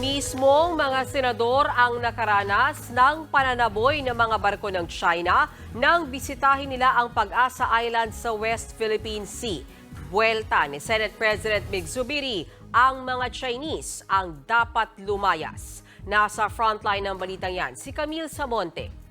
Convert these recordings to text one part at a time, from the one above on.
Mismong mga senador ang nakaranas ng pananaboy ng mga barko ng China nang bisitahin nila ang Pag-asa Island sa West Philippine Sea. Buelta ni Senate President Mig Zubiri, ang mga Chinese ang dapat lumayas. Nasa frontline ng balitang yan, si Camille Samonte.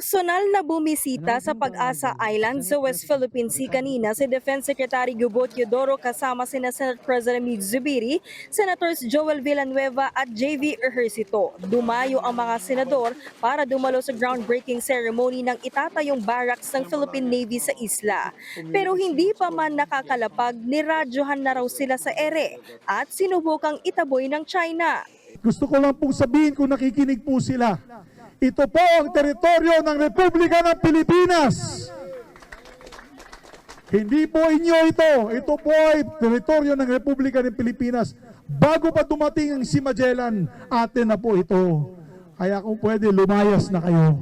Personal na bumisita sa Pag-asa Island sa West Philippine Sea kanina si Defense Secretary Gubot Teodoro kasama sina Senate President Mig Zubiri, Senators Joel Villanueva at JV Ejercito. Dumayo ang mga senador para dumalo sa groundbreaking ceremony ng itatayong barracks ng Philippine Navy sa isla. Pero hindi pa man nakakalapag, niradyohan na raw sila sa ere at sinubukang itaboy ng China. Gusto ko lang pong sabihin kung nakikinig po sila. Ito po ang teritoryo ng Republika ng Pilipinas. Hindi po inyo ito. Ito po ay teritoryo ng Republika ng Pilipinas. Bago pa dumating ang si Magellan, atin na po ito. Kaya kung pwede, lumayas na kayo.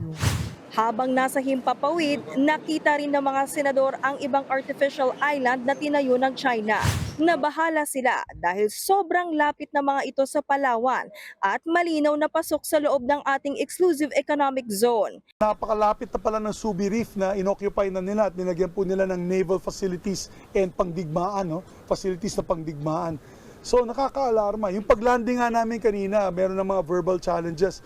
Habang nasa Himpapawid, nakita rin ng mga senador ang ibang artificial island na tinayo ng China. Nabahala sila dahil sobrang lapit na mga ito sa Palawan at malinaw na pasok sa loob ng ating exclusive economic zone. Napakalapit na pala ng Subi Reef na inoccupy na nila at nilagyan po nila ng naval facilities and pangdigmaan, no? facilities na pangdigmaan. So nakakaalarma. Yung paglanding nga namin kanina, meron ng mga verbal challenges.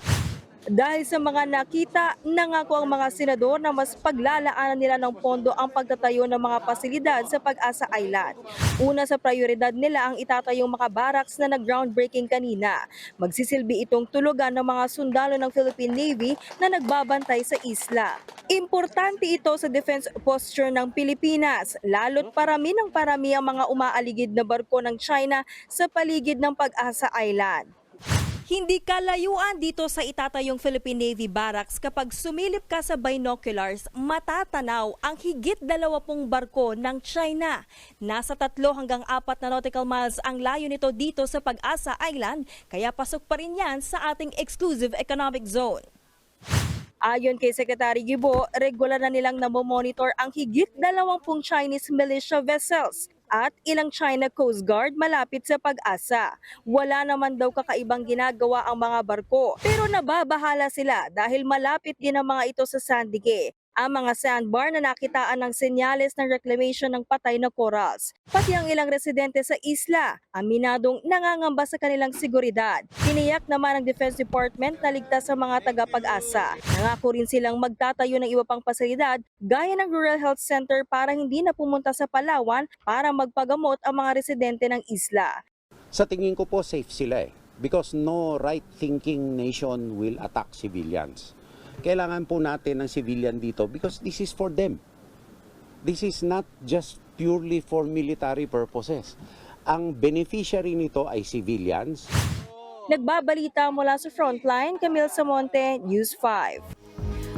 Dahil sa mga nakita, nangako ang mga senador na mas paglalaanan nila ng pondo ang pagtatayo ng mga pasilidad sa Pag-asa Island. Una sa prioridad nila ang itatayong mga barracks na nag-groundbreaking kanina. Magsisilbi itong tulugan ng mga sundalo ng Philippine Navy na nagbabantay sa isla. Importante ito sa defense posture ng Pilipinas, lalo't parami ng parami ang mga umaaligid na barko ng China sa paligid ng Pag-asa Island. Hindi kalayuan dito sa itatayong Philippine Navy Barracks kapag sumilip ka sa binoculars, matatanaw ang higit dalawapung barko ng China. Nasa tatlo hanggang apat na nautical miles ang layo nito dito sa Pag-asa Island, kaya pasok pa rin yan sa ating exclusive economic zone. Ayon kay Secretary Gibo, regular na nilang namomonitor ang higit dalawampung Chinese militia vessels at ilang China Coast Guard malapit sa pag-asa. Wala naman daw kakaibang ginagawa ang mga barko pero nababahala sila dahil malapit din ang mga ito sa Sandige. Ang mga sandbar na nakitaan ng senyales ng reclamation ng patay na corals. Pati ang ilang residente sa isla, aminadong nangangamba sa kanilang seguridad. Tiniyak naman ng Defense Department na ligtas sa mga tagapag-asa. Nangako rin silang magtatayo ng iba pang pasilidad gaya ng Rural Health Center para hindi na pumunta sa Palawan para magpagamot ang mga residente ng isla. Sa tingin ko po safe sila eh. Because no right-thinking nation will attack civilians. Kailangan po natin ng civilian dito because this is for them. This is not just purely for military purposes. Ang beneficiary nito ay civilians. Nagbabalita mula sa Frontline, Camille Samonte, News 5.